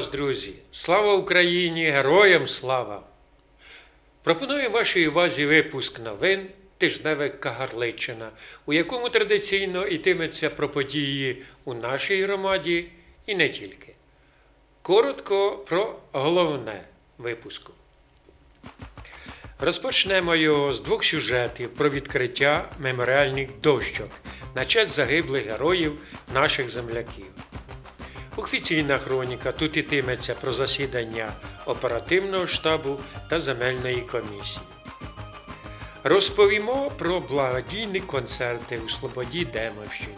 Вас, друзі! Слава Україні! Героям слава! Пропоную вашій увазі випуск новин тижневик Кагарличина, у якому традиційно йтиметься про події у нашій громаді і не тільки. Коротко про головне випуску. Розпочнемо його з двох сюжетів про відкриття меморіальних дощок на честь загиблих героїв наших земляків. Офіційна хроніка тут ітиметься про засідання оперативного штабу та земельної комісії. Розповімо про благодійні концерти у Слободі Демовщині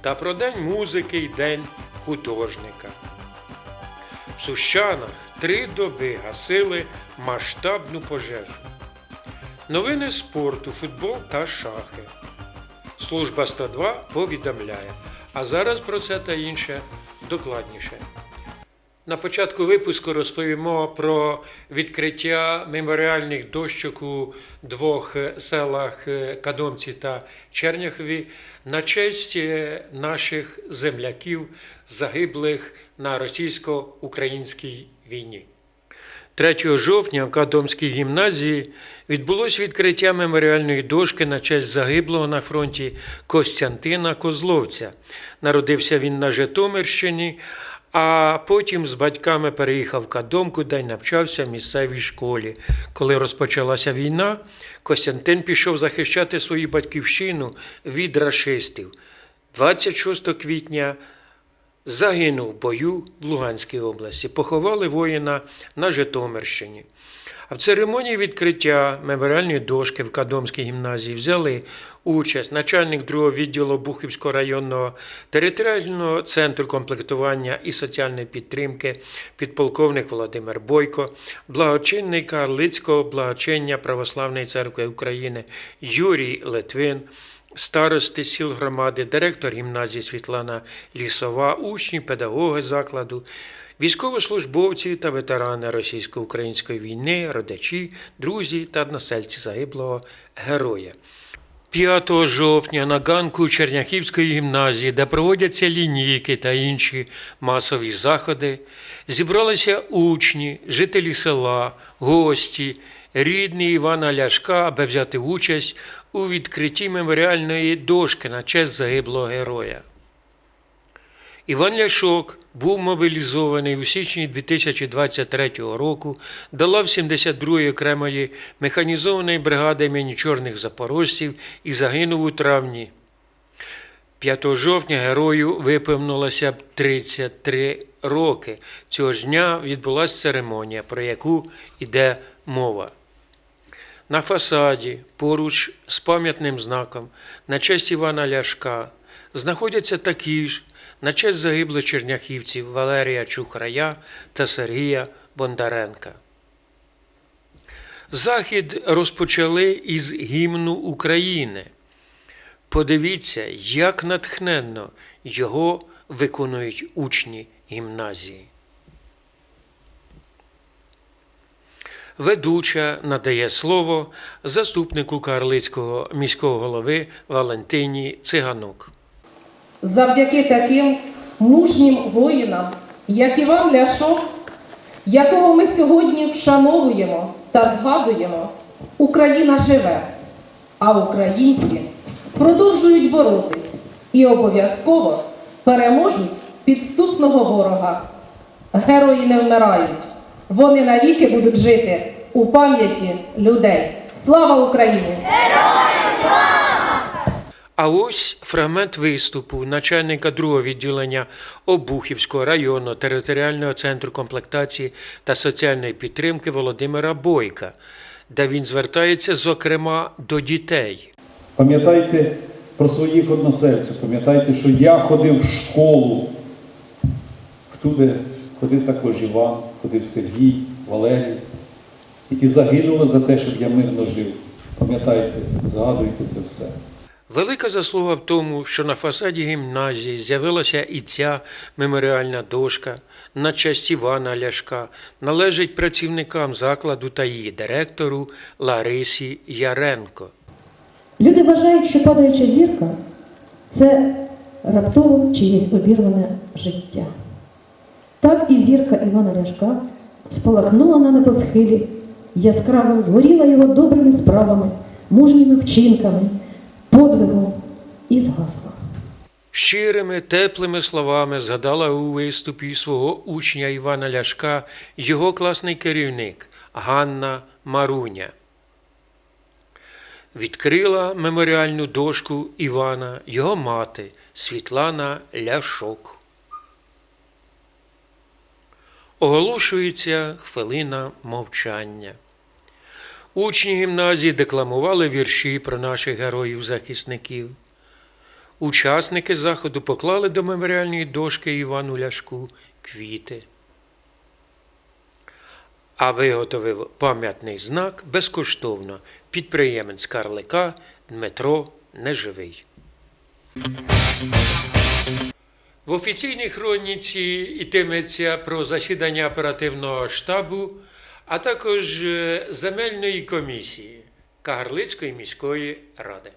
та про День музики і День художника. В Сущанах три доби гасили масштабну пожежу. Новини спорту, футбол та шахи. Служба 102 повідомляє. А зараз про це та інше докладніше. На початку випуску розповімо про відкриття меморіальних дощок у двох селах Кадомці та Черняхові на честь е, наших земляків, загиблих на російсько-українській війні. 3 жовтня в Кадомській гімназії відбулось відкриття меморіальної дошки на честь загиблого на фронті Костянтина Козловця. Народився він на Житомирщині, а потім з батьками переїхав в Кадомку, де й навчався в місцевій школі. Коли розпочалася війна, Костянтин пішов захищати свою батьківщину від рашистів. 26 квітня загинув в бою в Луганській області. Поховали воїна на Житомирщині. А в церемонії відкриття меморіальної дошки в Кадомській гімназії взяли участь начальник другого відділу Бухівського районного територіального центру комплектування і соціальної підтримки, підполковник Володимир Бойко, благочинний Карлицького благочиння Православної церкви України Юрій Литвин, старости сіл громади, директор гімназії Світлана Лісова, учні, педагоги закладу, військовослужбовці та ветерани російсько-української війни, родичі, друзі та односельці загиблого героя. 5 жовтня на ганку Черняхівської гімназії, де проводяться лінійки та інші масові заходи, зібралися учні, жителі села, гості, рідні Івана Ляшка, аби взяти участь у відкритті меморіальної дошки на честь загиблого героя. Іван Ляшок був мобілізований у січні 2023 року до лав 72-ї окремої механізованої бригади імені чорних запорожців і загинув у травні. 5 жовтня герою виповнилося б 33 роки. Цього ж дня відбулася церемонія, про яку йде мова. На фасаді, поруч з пам'ятним знаком, на честь Івана Ляшка, знаходяться такі ж на честь загиблих черняхівців Валерія Чухрая та Сергія Бондаренка. Захід розпочали із гімну України. Подивіться, як натхненно його виконують учні гімназії. Ведуча надає слово заступнику Карлицького міського голови Валентині Циганук. Завдяки таким мужнім воїнам, як Іван Ляшов, якого ми сьогодні вшановуємо та згадуємо, Україна живе, а українці продовжують боротись і обов'язково переможуть підступного ворога. Герої не вмирають, вони навіки будуть жити у пам'яті людей. Слава Україні! А ось фрагмент виступу начальника другого відділення Обухівського районного територіального центру комплектації та соціальної підтримки Володимира Бойка, де він звертається, зокрема, до дітей. Пам'ятайте про своїх односельців, пам'ятайте, що я ходив в школу. Туди ходив також Іван, ходив Сергій, Валерій, які загинули за те, щоб я мирно жив. Пам'ятайте, згадуйте це все. Велика заслуга в тому, що на фасаді гімназії з'явилася і ця меморіальна дошка на честь Івана Ляшка, належить працівникам закладу та її директору Ларисі Яренко. Люди вважають, що падаюча зірка це раптово чиєсь обірване життя. Так і зірка Івана Ляшка спалахнула на небосхилі, яскраво згоріла його добрими справами, мужніми вчинками, подвигом і згасла. Щирими, теплими словами згадала у виступі свого учня Івана Ляшка його класний керівник Ганна Маруня. Відкрила меморіальну дошку Івана його мати Світлана Ляшок. Оголошується хвилина мовчання. Учні гімназії декламували вірші про наших героїв-захисників. Учасники заходу поклали до меморіальної дошки Івану Ляшку квіти. А виготовив пам'ятний знак безкоштовно підприємець Карлика Дмитро Неживий. В офіційній хроніці йтиметься про засідання оперативного штабу, а також е, земельної комісії Кагарлицької міської ради.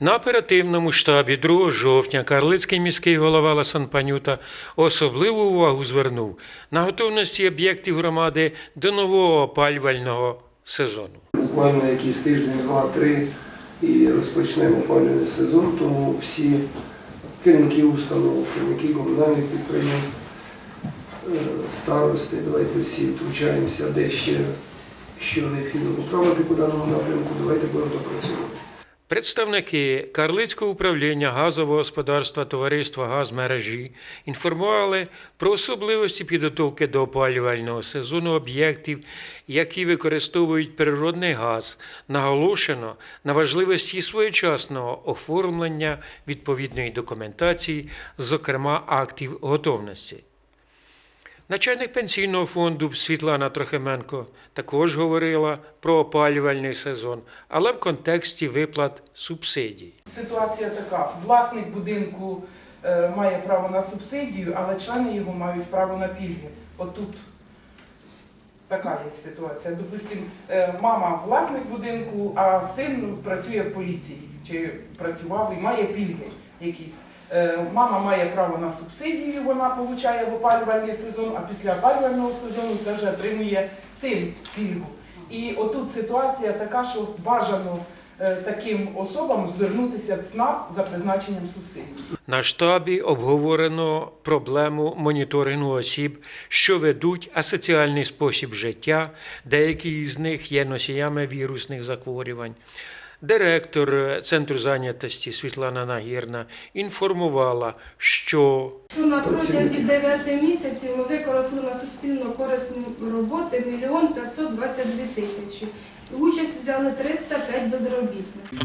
На оперативному штабі 2 жовтня Карлицький міський голова Ласан Панюта особливу увагу звернув на готовності об'єктів громади до нового опалювального сезону. буквально якийсь тиждень, два-три і розпочнемо опалювальний сезон, тому всі керівники установ, керівники комунальних підприємств, е, старости, давайте всі втручаємося, де ще що необхідно поправити по даному напрямку, давайте будемо допрацьовувати. Представники Карлицького управління газового господарства товариства «Газмережі» інформували про особливості підготовки до опалювального сезону об'єктів, які використовують природний газ. Наголошено на важливості своєчасного оформлення відповідної документації, зокрема актів готовності. Начальник пенсійного фонду Світлана Трохименко також говорила про опалювальний сезон, але в контексті виплат субсидій. Ситуація така: власник будинку е, має право на субсидію, але члени його мають право на пільги. Отут така є ситуація. Допустим, е, мама власник будинку, а син працює в поліції чи працював і має пільги якісь. Е, Мама має право на субсидію, вона отримує в опалювальний сезон, а після опалювального сезону це вже отримує син пільгу. І отут ситуація така, що бажано е, таким особам звернутися в ЦНАП за призначенням субсидій. На штабі обговорено проблему моніторингу осіб, що ведуть асоціальний спосіб життя, деякі з них є носіями вірусних захворювань. Директор Центру зайнятості Світлана Нагірна інформувала, що на протязі 9 місяців ми використали на суспільно корисні роботи мільйон 522 тисячі. Участь взяли 305 безробітних.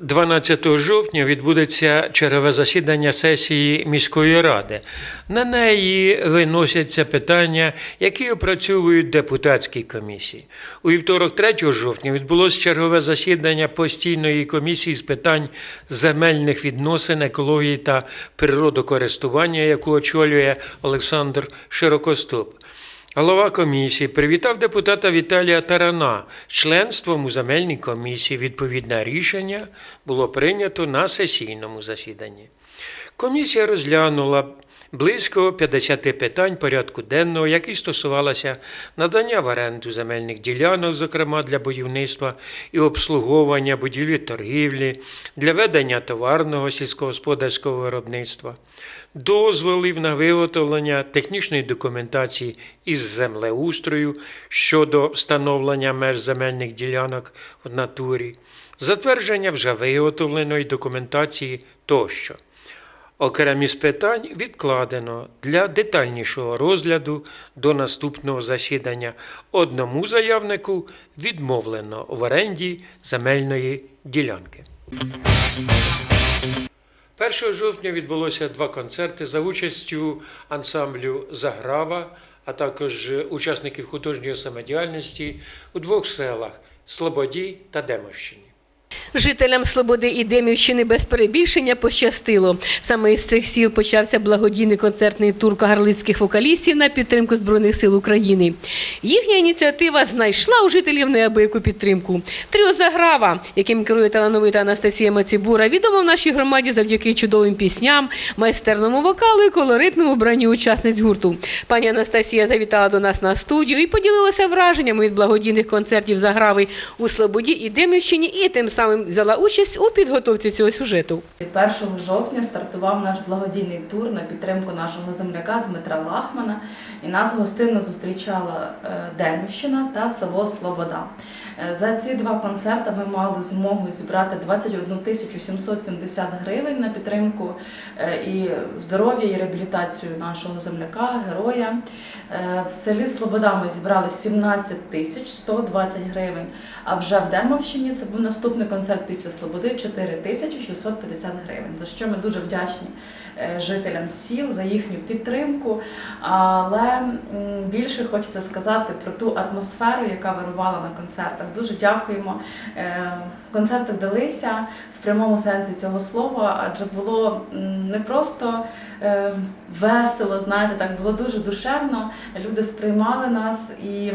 12 жовтня відбудеться чергове засідання сесії міської ради. На неї виносяться питання, які опрацьовують депутатські комісії. У вівторок, 3 жовтня, відбулося чергове засідання постійної комісії з питань земельних відносин, екології та природокористування, яку очолює Олександр Широкостоп. Голова комісії привітав депутата Віталія Тарана членством у земельній комісії. Відповідне рішення було прийнято на сесійному засіданні. Комісія розглянула близько 50 питань порядку денного, які стосувалися надання в оренду земельних ділянок, зокрема для будівництва і обслуговування будівлі торгівлі, для ведення товарного сільськогосподарського виробництва, дозволів на виготовлення технічної документації із землеустрою щодо встановлення меж земельних ділянок в натурі, затвердження вже виготовленої документації тощо. Окремі з питань відкладено для детальнішого розгляду до наступного засідання. Одному заявнику відмовлено в оренді земельної ділянки. 1 жовтня відбулося два концерти за участю ансамблю Заграва, а також учасників художньої самодіяльності у двох селах Слободі та Демовщині. Жителям Слободи і Демівщини без перебільшення пощастило. Саме із цих сіл почався благодійний концертний тур кагарлицьких вокалістів на підтримку Збройних сил України. Їхня ініціатива знайшла у жителів неабияку підтримку. Тріо Заграва, яким керує талановита Анастасія Мацібура, відома в нашій громаді завдяки чудовим пісням, майстерному вокалу і колоритному вбранню учасниць гурту. Пані Анастасія завітала до нас на студію і поділилася враженнями від благодійних концертів Заграви у Слободі і Демівщині, і тим самим взяла участь у підготовці цього сюжету. 1 жовтня стартував наш благодійний тур на підтримку нашого земляка Дмитра Лахмана. І нас гостинно зустрічала е, Демівщина та село Слобода. Е, За ці два концерти ми мали змогу зібрати 21 тисячу 770 гривень на підтримку е, і здоров'я і реабілітацію нашого земляка, героя. Е, В селі Слобода ми зібрали 17 тисяч 120 гривень. А вже в Демовщині це був наступний концерт після Слободи 4 тисячі 650 гривень. За що ми дуже вдячні е, жителям сіл за їхню підтримку. Але більше хочеться сказати про ту атмосферу, яка вирувала на концертах. Дуже дякуємо. Е, Концерти вдалися в прямому сенсі цього слова, адже було не просто весело, знаєте, так було дуже душевно. Люди сприймали нас і.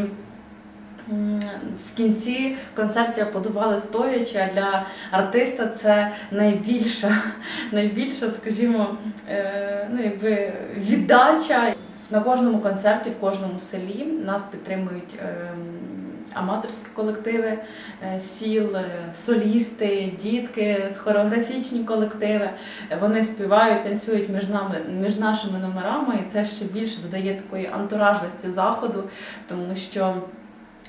В кінці концертів аплодували стоячи, а для артиста це найбільша, найбільша, скажімо, е, ну, якби віддача. На кожному концерті, в кожному селі нас підтримують ем, аматорські колективи е, сіл, е, солісти, дітки, хореографічні колективи. Вони співають, танцюють між нами, між нашими номерами, і це ще більше додає такої антуражності заходу, тому що.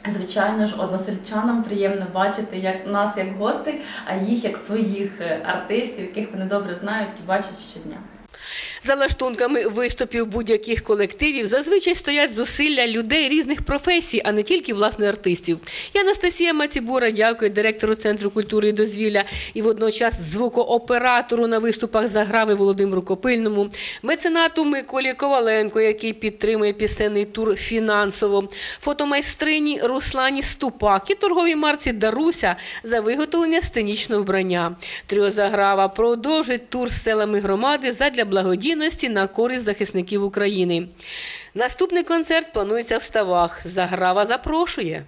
Звичайно ж, односельчанам приємно бачити як нас як гостей, а їх як своїх е, артистів, яких вони добре знають і бачать щодня. За лаштунками виступів будь-яких колективів зазвичай стоять зусилля людей різних професій, а не тільки власне артистів. І Анастасія Мацібура дякує директору Центру культури і дозвілля і водночас звукооператору на виступах заграви Володимиру Копильному, меценату Миколі Коваленко, який підтримує пісенний тур фінансово, фотомайстрині Руслані Ступак і торговій марці Даруся за виготовлення сценічного вбрання. Тріо Заграва продовжить тур з селами громади задля благодійності на користь захисників України. Наступний концерт планується в ставах. Заграва запрошує.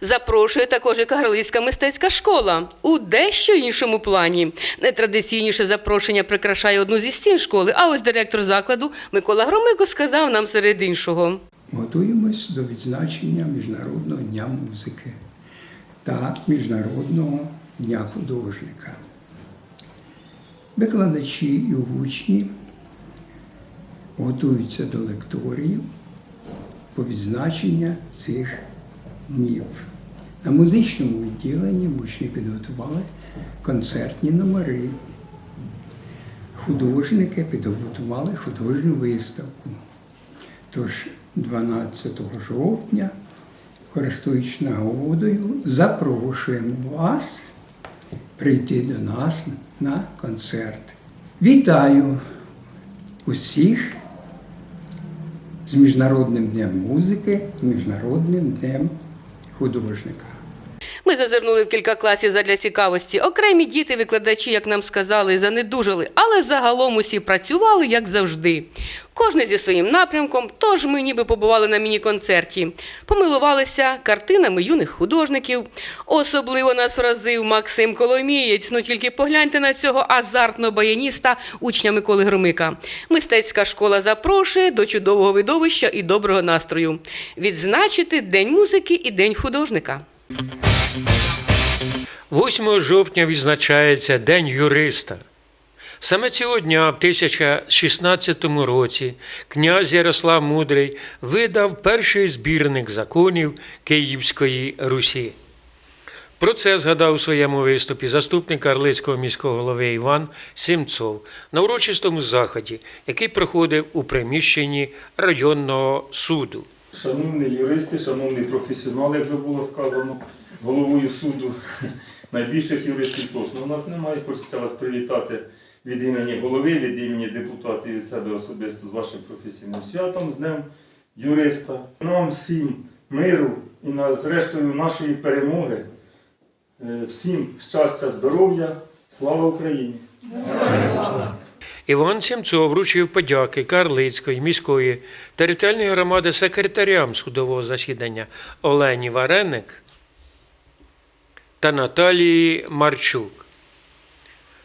Запрошує також і Кагарлицька мистецька школа у дещо іншому плані. Нетрадиційніше запрошення прикрашає одну зі стін школи, а ось директор закладу Микола Громико сказав нам серед іншого. Готуємось до відзначення Міжнародного дня музики та Міжнародного дня художника. Викладачі і учні готуються до лекторіїв по відзначення цих днів. На музичному відділенні учні підготували концертні номери. Художники підготували художню виставку. Тож 12 жовтня, користуючись нагодою, запрошуємо вас прийти до нас на концерт. Вітаю усіх з Міжнародним днем музики Міжнародним днем художника. Ми зазирнули в кілька класів задля цікавості. Окремі діти, викладачі, як нам сказали, занедужали, але загалом усі працювали як завжди. Кожний зі своїм напрямком, тож ми ніби побували на міні-концерті. Помилувалися картинами юних художників. Особливо нас вразив Максим Коломієць. Ну тільки погляньте на цього азартного баяніста, учня Миколи Громика. Мистецька школа запрошує до чудового видовища і доброго настрою. Відзначити День музики і День художника. 8 жовтня відзначається День юриста. Саме цього дня, в 1016 році, князь Ярослав Мудрий видав перший збірник законів Київської Русі. Про це згадав у своєму виступі заступник Карлицького міського голови Іван Сімцов на урочистому заході, який проходив у приміщенні районного суду. Шановні юристи, шановні професіонали, як вже було сказано, головою суду найбільших юристів точно у нас немає. Хочеться вас привітати від імені голови, від імені депутатів від себе особисто з вашим професійним святом, з Днем юриста. Нам всім миру і на, зрештою нашої перемоги, Е, Всім щастя, здоров'я, слава Україні! Іван Сімцов вручив подяки Карлицької міської територіальної громади секретарям судового засідання Олені Вареник та Наталії Марчук.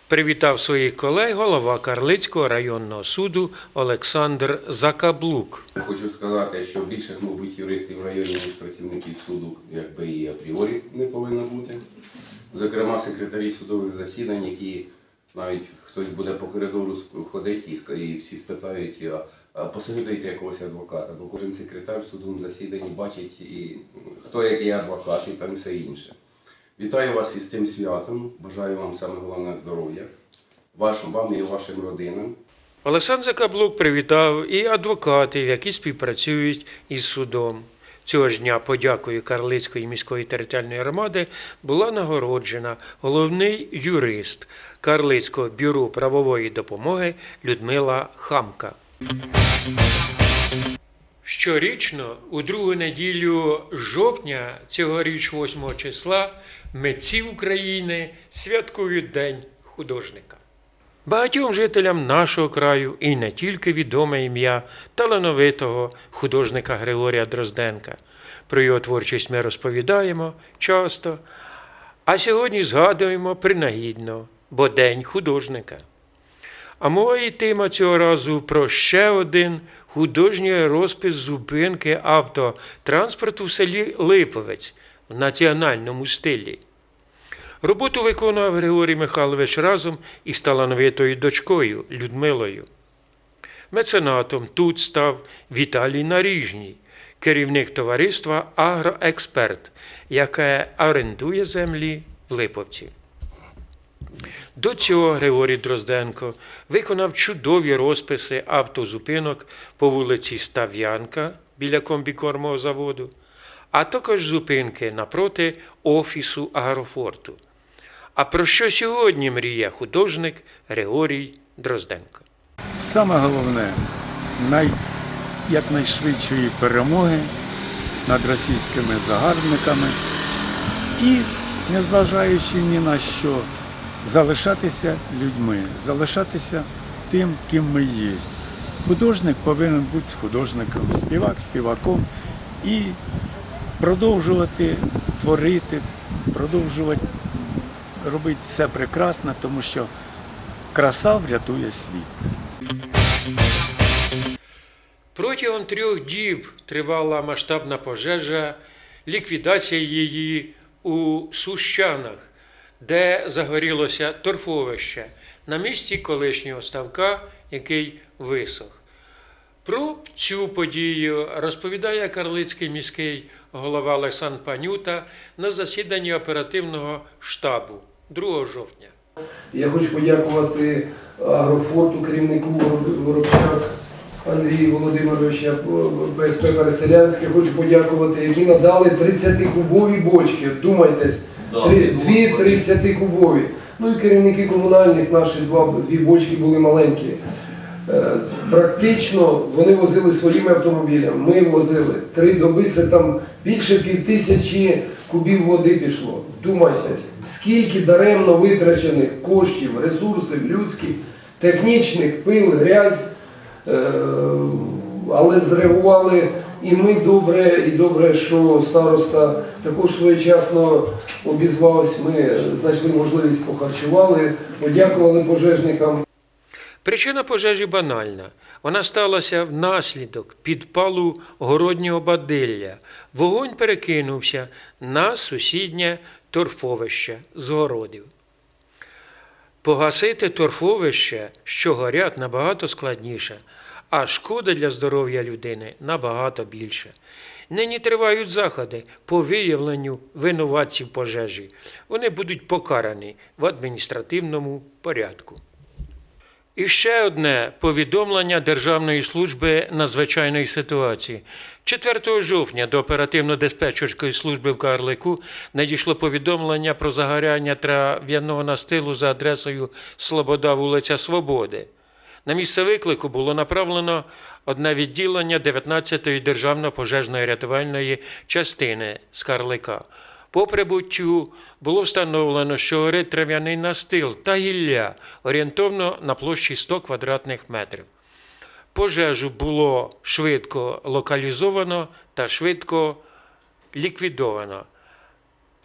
Привітав своїх колег голова Карлицького районного суду Олександр Закаблук. Хочу сказати, що більше, мабуть, юристів в районі, ніж працівників суду, якби і апріорі не повинно бути. Зокрема, секретарі судових засідань, які навіть хтось буде по коридору ходити і, всі спитають, а, посоветуйте якогось адвоката, бо кожен секретар в судовому засіданні бачить, і, хто який адвокат і там все інше. Вітаю вас із цим святом. Бажаю вам саме головне здоров'я, вашим вам і вашим родинам. Олександр Закаблук привітав і адвокатів, які співпрацюють із судом. Цього ж дня подякою Карлицької міської територіальної громади була нагороджена головний юрист Карлицького бюро правової допомоги Людмила Хамка. Щорічно, у другу неділю жовтня, цьогоріч 8 числа, митці України святкують День художника. Багатьом жителям нашого краю і не тільки відоме ім'я талановитого художника Григорія Дрозденка. Про його творчість ми розповідаємо часто, а сьогодні згадуємо принагідно, бо День художника. А мова йтиме цього разу про ще один художній розпис зупинки автотранспорту в селі Липовець в національному стилі. Роботу виконував Григорій Михайлович разом із талановитою дочкою Людмилою. Меценатом тут став Віталій Наріжній, керівник товариства Агроексперт, яке орендує землі в Липовці. До цього Григорій Дрозденко виконав чудові розписи автозупинок по вулиці Став'янка біля комбікормового заводу, а також зупинки напроти офісу Агрофорту. А про що сьогодні мріє художник Григорій Дрозденко? Саме головне най, якнайшвидшої перемоги над російськими загарбниками і, незважаючи ні на що, залишатися людьми, залишатися тим, ким ми є. Художник повинен бути художником, співак співаком і продовжувати творити, продовжувати робити все прекрасно, тому що краса врятує світ. Протягом трьох діб тривала масштабна пожежа, ліквідація її у Сущанах, де загорілося торфовище на місці колишнього ставка, який висох. Про цю подію розповідає Карлицький міський голова Олександр Панюта на засіданні оперативного штабу 2 жовтня. Я хочу подякувати Агрофорту, керівнику Воробчак Андрію Володимировича ПСП Переселянське. Хочу подякувати, які надали 30-кубові бочки. Думайтесь, три- дві 30-кубові. Ну і керівники комунальних наші два, дві бочки були маленькі. Е, Практично вони возили своїми автомобілями. Ми возили три доби. Це там більше пів тисячі кубів води пішло. Думайтесь, скільки даремно витрачених коштів, ресурсів людських, технічних, пил, грязь. Е, Але зреагували і ми добре, і добре, що староста також своєчасно обізвався. Ми знайшли можливість похарчували, подякували пожежникам. Причина пожежі банальна. Вона сталася внаслідок підпалу городнього бадилля. Вогонь перекинувся на сусіднє торфовище з городів. Погасити торфовище, що горять, набагато складніше, а шкода для здоров'я людини набагато більше. Нині тривають заходи по виявленню винуватців пожежі. Вони будуть покарані в адміністративному порядку. І ще одне повідомлення Державної служби надзвичайної ситуації. 4 жовтня до оперативно-диспетчерської служби в Карлику надійшло повідомлення про загоряння трав'яного настилу за адресою Слобода, вулиця Свободи. На місце виклику було направлено одне відділення 19-ї державно-пожежної рятувальної частини з Карлика. По прибуттю було встановлено, що горить трав'яний настил та гілля орієнтовно на площі 100 квадратних метрів. Пожежу було швидко локалізовано та швидко ліквідовано.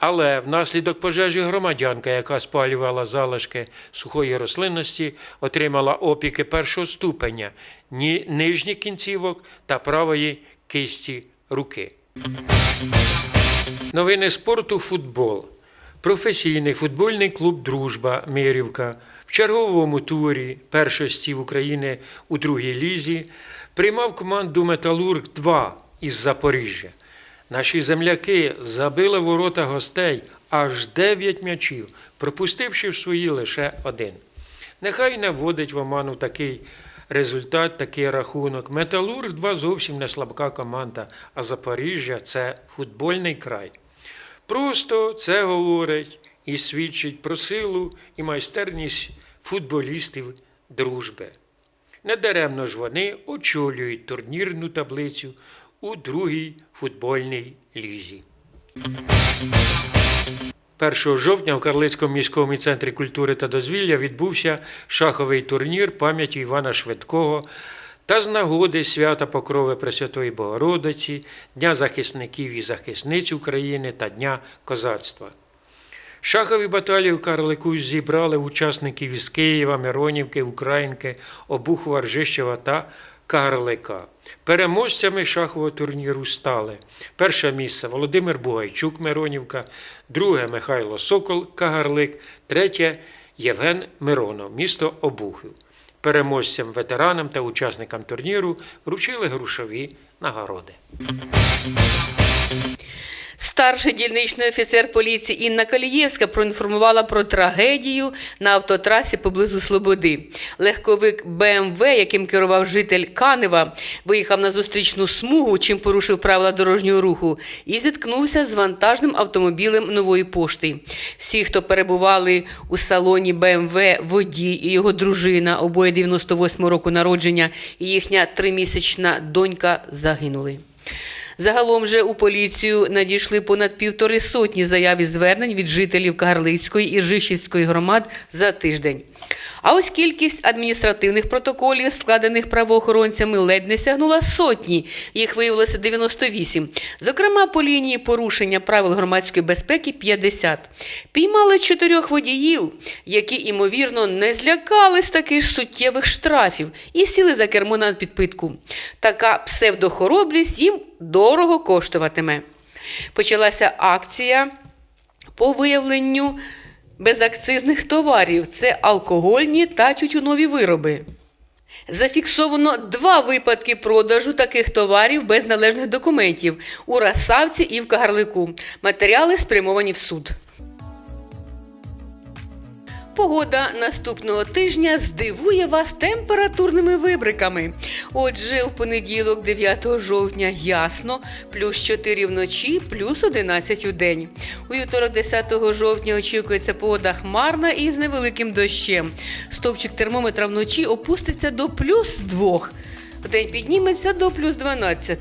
Але внаслідок пожежі громадянка, яка спалювала залишки сухої рослинності, отримала опіки першого ступеня ні нижніх кінцівок та правої кисті руки. Новини спорту футбол. Професійний футбольний клуб Дружба Мирівка в черговому турі першості України у другій лізі приймав команду Металург 2 із Запоріжжя. Наші земляки забили ворота гостей аж 9 м'ячів, пропустивши в свої лише один. Нехай не вводить в оману такий результат, такий рахунок. Металург 2 зовсім не слабка команда, а Запоріжжя це футбольний край. Просто це говорить і свідчить про силу і майстерність футболістів дружби. Недаремно ж вони очолюють турнірну таблицю у другій футбольній лізі. 1 жовтня в Карлицькому міському центрі культури та дозвілля відбувся шаховий турнір пам'яті Івана Швидкого та з нагоди свята Покрови Пресвятої Богородиці, Дня захисників і захисниць України та Дня козацтва. Шахові баталії в Карлику зібрали учасників із Києва, Миронівки, Українки, Обухова, Ржищева та Карлика. Переможцями шахового турніру стали перше місце Володимир Бугайчук, Миронівка, друге Михайло Сокол, Кагарлик, третє Євген Миронов, місто Обухів. Переможцям, ветеранам та учасникам турніру вручили грошові нагороди. Старший дільничний офіцер поліції Інна Калієвська проінформувала про трагедію на автотрасі поблизу Слободи. Легковик БМВ, яким керував житель Канева, виїхав на зустрічну смугу, чим порушив правила дорожнього руху, і зіткнувся з вантажним автомобілем нової пошти. Всі, хто перебували у салоні БМВ, водій і його дружина, обоє 98 року народження, і їхня тримісячна донька загинули. Загалом же у поліцію надійшли понад півтори сотні заяв і звернень від жителів Кагарлицької і Ржищівської громад за тиждень. А ось кількість адміністративних протоколів, складених правоохоронцями, ледь не сягнула сотні. Їх виявилося 98. Зокрема, по лінії порушення правил громадської безпеки 50. Піймали чотирьох водіїв, які, імовірно, не злякались таких суттєвих штрафів і сіли за кермо на підпитку. Така псевдохоробрість їм дорого коштуватиме. Почалася акція по виявленню безакцизних товарів це алкогольні та тютюнові вироби. Зафіксовано два випадки продажу таких товарів без належних документів у Расавці і в Кагарлику. Матеріали спрямовані в суд. Погода наступного тижня здивує вас температурними вибриками. Отже, в понеділок, 9 жовтня, ясно, плюс 4 вночі, плюс 11 у день. У вівторок, 10 жовтня, очікується погода хмарна і з невеликим дощем. Стовпчик термометра вночі опуститься до плюс 2. Вдень підніметься до плюс 12.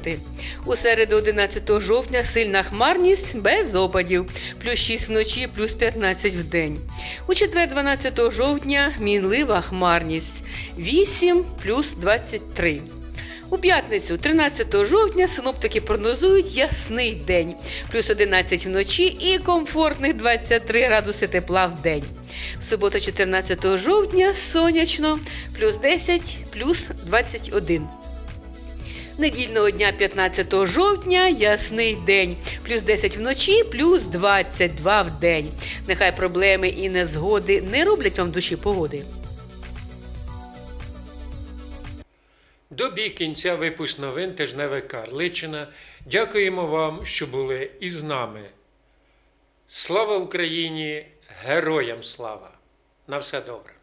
У середу 11 жовтня сильна хмарність без опадів, плюс 6 вночі, плюс 15 в день. У четвер 12 жовтня мінлива хмарність 8 плюс 23. У п'ятницю, 13 жовтня, синоптики прогнозують ясний день, плюс 11 вночі і комфортних 23 градуси тепла в день. В суботу, 14 жовтня, сонячно, плюс 10, плюс 21. Недільного дня 15 жовтня ясний день, плюс 10 вночі, плюс 22 в день. Нехай проблеми і незгоди не роблять вам душі погоди. Добі кінця випуск новин тижневе Карличина. Дякуємо вам, що були із нами. Слава Україні! Героям слава! На все добре!